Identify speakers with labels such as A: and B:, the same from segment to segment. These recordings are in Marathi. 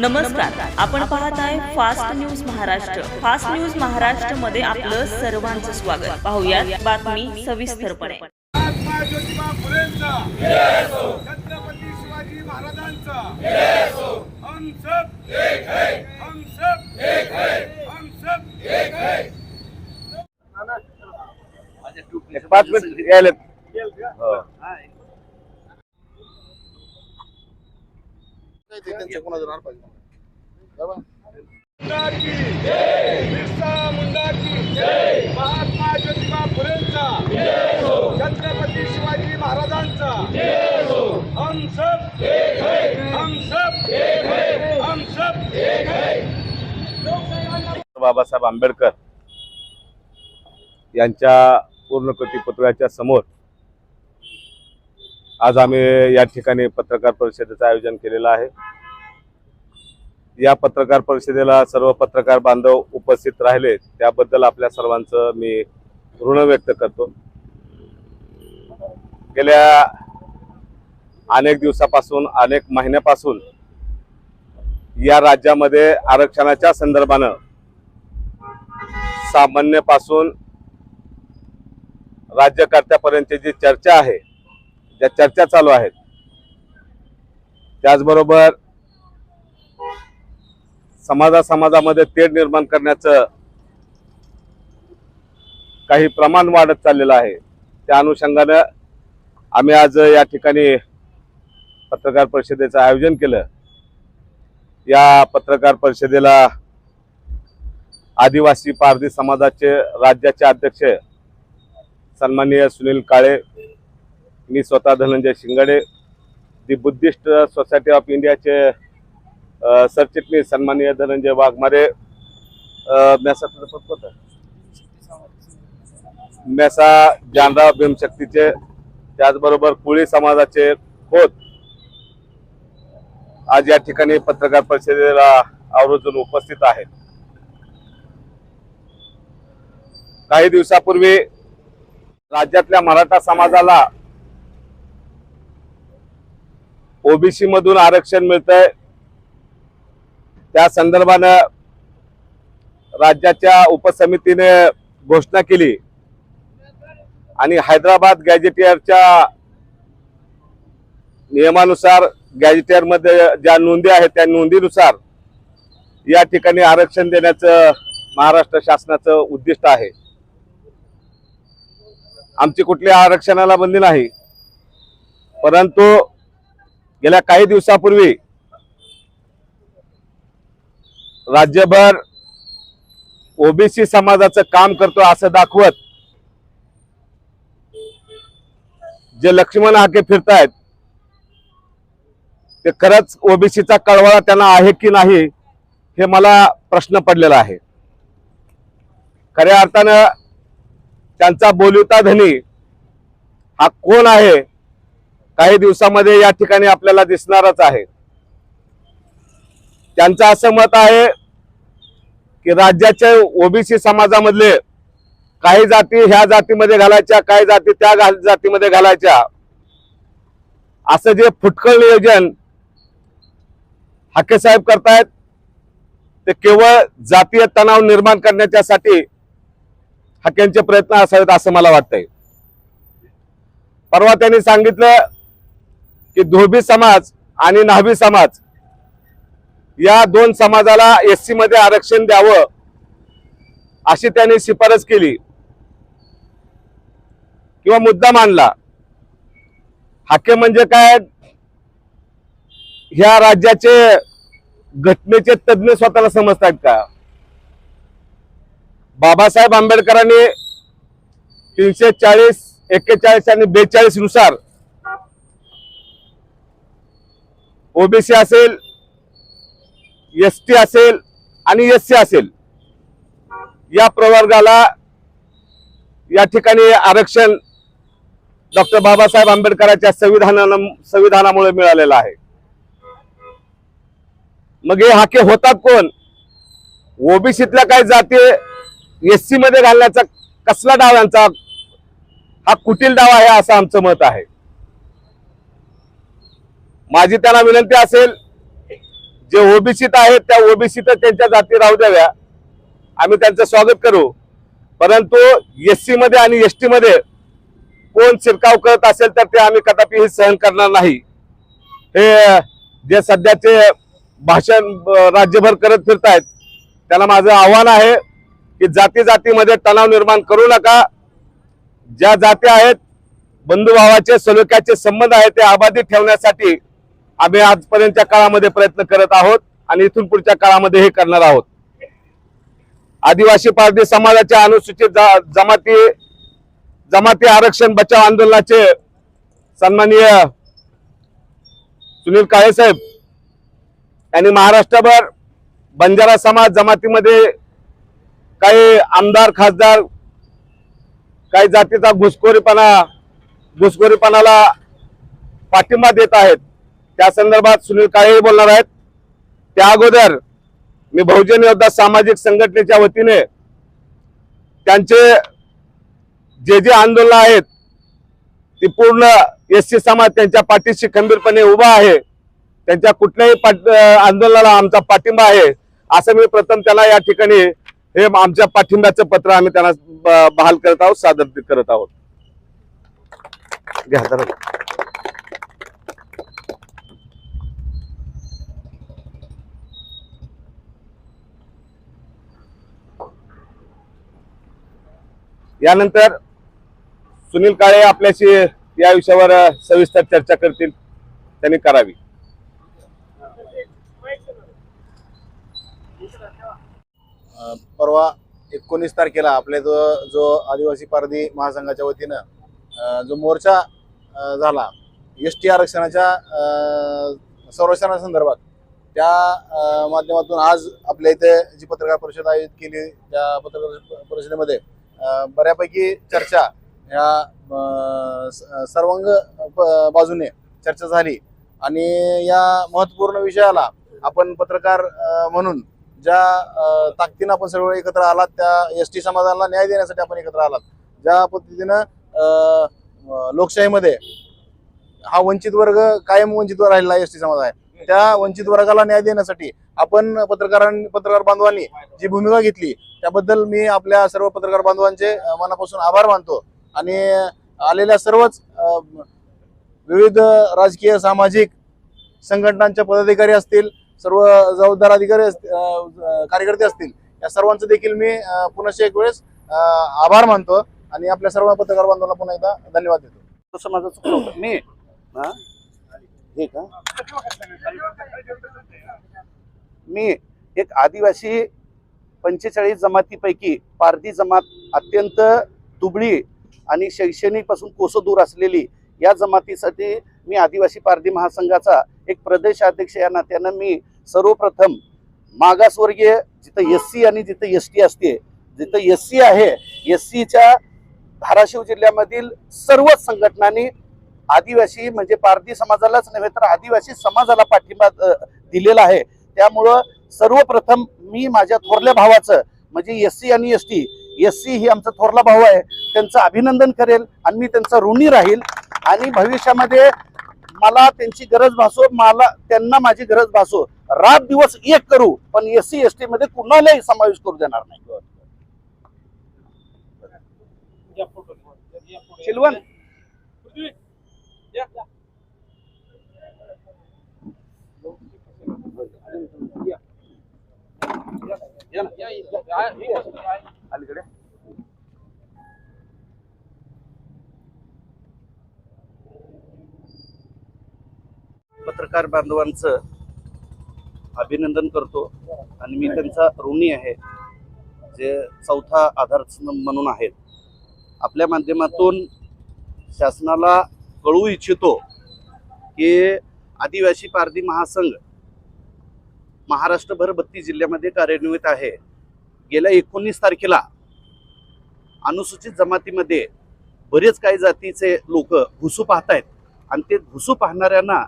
A: नमस्कार. आपण पाहताय fast news Maharashtra. Fast news महाराष्ट्रमध्ये आपलं सर्वांचं स्वागत. पाहुयात बातमी सविस्तरपणे.
B: महात्मा ज्योतिबा फुलेंचा छत्रपती शिवाजी महाराजांचा. हम सब एक है हम सब एक है. हम सब एक है
C: एक पाच मिनिट यायला हो.
B: मुंडा की बिरसा मुंडा की महात्मा ज्योतिबा फुलेंचा छत्रपती शिवाजी महाराजांचा हम सब एक है! हम सब एक है! हम सब एक है!
C: बाबासाहेब आंबेडकर यांच्या पूर्णकृती पुतळ्याच्या समोर आज आम्ही या ठिकाणी पत्रकार परिषदेचं आयोजन केलेलं आहे. या पत्रकार परिषदेला सर्व पत्रकार बांधव उपस्थित राहिले त्याबद्दल आपल्या सर्वांचं मी ऋण व्यक्त करतो. गेल्या अनेक दिवसापासून अनेक महिन्यापासून या राज्यामध्ये आरक्षणाच्या संदर्भानं सामान्यपासून राज्यकर्त्यापर्यंतची जी चर्चा आहे ज्या चर्चा चालू आहेत. त्याचबरोबर समाजा समाजामध्ये तेढ निर्माण करण्याचं काही प्रमाण वाढत चाललेलं आहे. त्या अनुषंगानं आम्ही आज या ठिकाणी पत्रकार परिषदेचं आयोजन केलं. या पत्रकार परिषदेला आदिवासी पारधी समाजाचे राज्याचे अध्यक्ष सन्माननीय सुनील काळे मी स्वतः Dhananjay Shingade the Buddhist society of इंडियाचे सरचिटणीस सन्माननीय धनंजय वाघमारे अ, मेसा मेसा जानराव भीमशक्तीचे त्याचबरोबर कोळी समाजाचे खोत. आज या ठिकाणी पत्रकार परिषदेला आवर्जून उपस्थित आहेत काही दिवसापूर्वी राज्यातल्या मराठा समाजाला ओबीसी मधून आरक्षण मिळतंय. त्या संदर्भानं राज्याच्या उपसमितीने घोषणा केली. आणि हैदराबाद गॅजेटियरच्या नियमानुसार गॅजेटियरमध्ये ज्या नोंदी आहेत त्या नोंदीनुसार या ठिकाणी आरक्षण देण्याचं महाराष्ट्र शासनाचं उद्दिष्ट आहे. आमची कुठल्या आरक्षणाला बंदी नाही. परंतु गेल्या काही दिवसापूर्वी राज्यभर ओबीसी समाजाचं काम करतो असं दाखवत जे लक्ष्मण हाके फिरतायत ते खरंच ओबीसीचा कळवळा त्यांना आहे की नाही हे मला प्रश्न पडलेला आहे. खऱ्या अर्थानं त्यांचा बोलिता धनी हा कोण आहे काही दिवसामध्ये या ठिकाणी आपल्याला दिसणारच आहे. त्यांचं असं मत आहे की राज्याच्या ओबीसी समाजामधले काही जाती ह्या जातीमध्ये घालायच्या काही जाती त्या जातीमध्ये घालायच्या. असं जे फुटकळ नियोजन हाके साहेब करतायत ते केवळ जातीय तणाव निर्माण करण्याच्यासाठी हाक्यांचे प्रयत्न असावेत असं मला वाटतंय. परवा त्यांनी सांगितलं की धोबी समाज आणि न्हावी समाज या दोन समाजाला एस सी मध्ये आरक्षण द्यावं अशी त्यांनी शिफारस केली. किंवा मुद्दा मांडला. हाके म्हणजे काय? ह्या राज्याचे घटनेचे तज्ज्ञ स्वतःला समजतात का? बाबासाहेब आंबेडकरांनी तीनशे चाळीस एक्केचाळीस आणि बेचाळीसनुसार ओबीसी असेल एस टी असेल आणि एस सी असेल या प्रवर्गाला या ठिकाणी आरक्षण डॉक्टर बाबासाहेब आंबेडकरांच्या संविधानानं संविधानामुळे मिळालेलं आहे. मग हे हाके होतात कोण? ओबीसीतल्या काही जाती एस सी मध्ये घालण्याचा कसला डाव यांचा हा कुटील डाव आहे असं आमचं मत आहे. माझी त्यांना विनंती असेल जे ओबीसीत आहेत त्या ओबीसीत त्यांच्या जाती राहू द्याव्या. आम्ही त्यांचं स्वागत करू. परंतु एस सीमध्ये आणि एस टीमध्ये कोण शिरकाव करत असेल तर ते आम्ही कदापि सहन करणार नाही. हे जे सध्याचे भाषण राज्यभर करत फिरतायत त्यांना माझं आव्हान आहे की जाती जातीमध्ये तणाव निर्माण करू नका. ज्या जाती आहेत बंधुभावाचे सलोख्याचे संबंध आहेत ते अबाधित ठेवण्यासाठी आम्ही आजपर्यंतच्या काळामध्ये प्रयत्न करत आहोत आणि इथून पुढच्या काळामध्ये हे करणार आहोत. आदिवासी पारधी समाजाच्या अनुसूचित जा- जमाती जमाती आरक्षण बचाव आंदोलनाचे सन्माननीय सुनील काळे साहेब यांनी महाराष्ट्रभर बंजारा समाज जमातीमध्ये काही आमदार खासदार काही जातीचा घुसखोरीपणा घुसखोरीपणाला पाठिंबा देत आहेत. त्या संदर्भात सुनील काळे बोलणार आहेत. त्या अगोदर मी बहुजन योद्धा सामाजिक संघटनेच्या वतीने त्यांचे जे जे आंदोलन आहेत ती पूर्ण एस सी समाज त्यांच्या पाठीशी खंबीरपणे उभा आहे. त्यांच्या कुठल्याही पाठ- आंदोलनाला आमचा पाठिंबा आहे असं मी प्रथम त्यांना या ठिकाणी हे आमच्या पाठिंब्याचं पत्र आम्ही त्यांना बहाल करत आहोत सादर करत आहोत. यानंतर सुनील काळे आपल्याशी या विषयावर सविस्तर चर्चा करतील. त्यांनी करावी.
D: परवा एकोणीस तारखेला आपल्या जो जो आदिवासी पारधी महासंघाच्या वतीनं जो मोर्चा झाला एस टी आरक्षणाच्या संरक्षणा संरक्षणासंदर्भात त्या माध्यमातून आज आपल्या इथे जी पत्रकार परिषद आयोजित केली त्या पत्रकार परिषदेमध्ये बऱ्यापैकी चर्चा ह्या सर्वांग बाजूने चर्चा झाली. आणि या महत्त्वपूर्ण विषयाला आपण पत्रकार म्हणून ज्या ताकदीनं आपण सर्व एकत्र आलात त्या एस टी समाजाला न्याय देण्यासाठी आपण एकत्र आलात ज्या पद्धतीनं लोकशाहीमध्ये हा वंचित वर्ग कायम वंचित राहिलेला एस टी समाज आहे त्या वंचित वर्गाला न्याय देण्यासाठी आपण पत्रकारांनी पत्रकार बांधवांनी जी भूमिका घेतली त्याबद्दल मी आपल्या सर्व पत्रकार बांधवांचे मनापासून आभार मानतो. आणि आलेल्या सर्वच विविध राजकीय सामाजिक संघटनांच्या पदाधिकारी असतील सर्व जबाबदार अधिकारी असतील, कार्यकर्ते असतील या सर्वांचं देखील मी अ, एक वेळेस आभार मानतो. आणि आपल्या सर्व पत्रकार बांधवांना पुन्हा एकदा धन्यवाद देतो.
E: तसं माझं चुकलं मी? हे का? मी एक आदिवासी पंचेचाळीस जमातीपैकी पारधी जमात अत्यंत दुबळी आणि शैक्षणिकपासून कोसं दूर असलेली या जमातीसाठी मी आदिवासी पारधी महासंघाचा एक प्रदेश अध्यक्ष या नात्यानं मी सर्वप्रथम मागासवर्गीय जिथं एस सी आणि जिथं एस टी असते जिथं एस सी आहे एस सीच्या धाराशिव जिल्ह्यामधील सर्वच संघटनांनी आदिवासी म्हणजे पारधी समाजालाच नव्हे तर आदिवासी समाजाला पाठिंबा दिलेला आहे. त्यामुळं सर्वप्रथम मी माझ्या थोरल्या भावाचं म्हणजे एस सी आणि एस टी एस सी ही आमचा थोरला भाऊ आहे त्यांचं अभिनंदन करेल आणि मी त्यांचा ऋणी राहील. आणि भविष्यामध्ये मला त्यांची गरज भासो मला त्यांना माझी गरज भासो. रात दिवस एक करू पण एस सी एस टी मध्ये कुणालाही समावेश करू देणार नाही. शिलवण. अलीकडे. पत्रकार बांधवांचं अभिनंदन करतो. आणि मी त्यांचा ऋणी आहे जे चौथा आधार म्हणून आहेत. आपल्या माध्यमातून शासनाला कळू इच्छितो की आदिवासी पारधी महासंघ महाराष्ट्रभर बत्तीस जिल्ह्यामध्ये कार्यान्वित आहे. गेल्या एकोणीस तारखेला अनुसूचित जमातीमध्ये बरेच काही जातीचे लोक घुसू पाहत आहेत आणि ते घुसू पाहणाऱ्यांना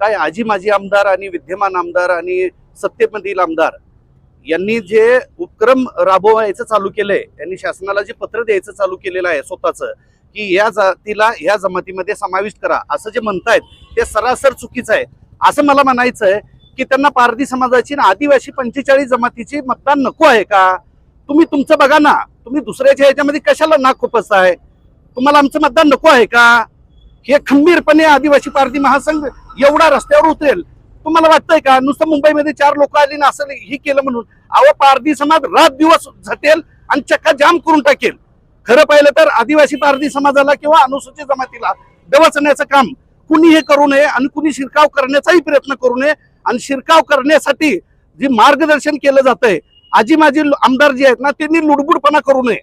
E: काय आजी माजी आमदार आणि विद्यमान आमदार आणि सत्तेमधील आमदार यांनी जे उपक्रम राबवायचं चालू केलंय यांनी शासनाला जे पत्र द्यायचं चालू केलेलं आहे स्वतःचं की या जातीला ह्या जमातीमध्ये समाविष्ट करा. असं जे म्हणतायत ते सरासर चुकीचं आहे. असं मला म्हणायचं आहे की त्यांना पारधी समाजाची आणि आदिवासी पंचेचाळीस जमातीची मतदान नको आहे का? तुम्ही तुमचं बघा ना. तुम्ही दुसऱ्याच्या ह्याच्यामध्ये कशाला नाक आहे तुम्हाला आमचं मतदान नको आहे का? हे खंबीरपणे आदिवासी पारधी महासंघ एवढा रस्त्यावर उतरेल. तुम्हाला वाटतंय का? नुसतं मुंबईमध्ये चार लोक आली ना असं ही केलं म्हणून अहो पारधी समाज रात दिवस झटेल आणि चक्का जाम करून टाकेल. खरं पाहिलं तर आदिवासी पारधी समाजाला किंवा अनुसूचित जमातीला डवचण्याचं काम कुणी हे करू नये आणि कुणी शिरकाव करण्याचाही प्रयत्न करू नये आणि शिरकाव करण्यासाठी जे मार्गदर्शन केलं जातंय आजी माझी आमदार जे आहेत ना त्यांनी लुडबुडपणा करू नये.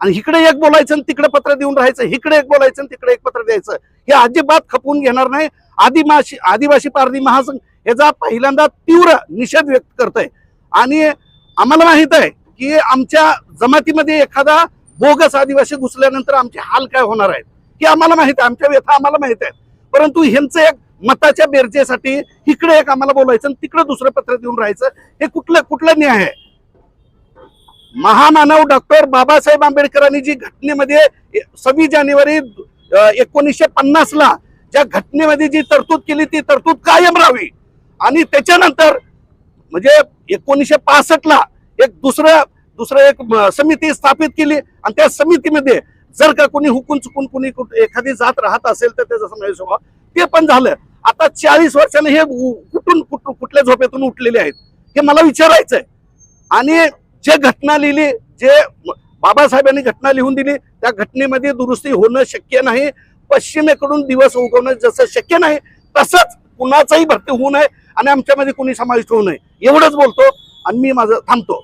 E: आणि इकडे एक बोलायचं आणि तिकडे पत्र देऊन राहायचं इकडे एक बोलायचं आणि तिकडे एक पत्र द्यायचं हे अजिबात खपवून घेणार नाही. आदिवासी आदिवासी पारधी महासंघ याचा पहिल्यांदा तीव्र निषेध व्यक्त करतोय. आणि आम्हाला माहीत आहे की आमच्या जमातीमध्ये एखादा बोगस आदिवासी घुसल्यानंतर आमचे हाल काय होणार आहेत की आम्हाला माहीत आहे. आमच्या व्यथा आम्हाला माहीत आहेत. परंतु ह्यांचं एक मताच्या बेरजेसाठी इकडे एक आम्हाला बोलायचं आणि तिकडे दुसरं पत्र देऊन राहायचं हे कुठलं कुठलं न्याय आहे? महामानव डॉक्टर बाबासाहेब आंबेडकरांनी जी घटनेमध्ये सव्वीस जानेवारी एकोणीसशे पन्नास ला ज्या घटनेमध्ये जी तरतूद केली ती तरतूद कायम राहावी. आणि त्याच्यानंतर म्हणजे एकोणीसशे पासष्ट ला एक दुसरं दुसरं एक समिती स्थापित केली आणि त्या समितीमध्ये जर का कोणी हुकून चुकून कुणी एखादी जात राहत असेल तर त्याचा समावेश व्हावा ते पण झालं. आता चाळीस वर्षाने हे कुठून कुठल्या झोपेतून उठलेले आहेत हे मला विचारायचंय. आणि जे घटना लिहिली जे बाबासाहेबांनी घटना लिहून दिली त्या घटनेमध्ये दुरुस्ती होणं शक्य नाही. पश्चिमेकडून दिवस उगवणं जसं शक्य नाही तसंच कुणाचाही भरती होऊ नये आणि आमच्यामध्ये कुणी समाविष्ट होऊ नये. एवढंच बोलतो आणि मी माझं थांबतो.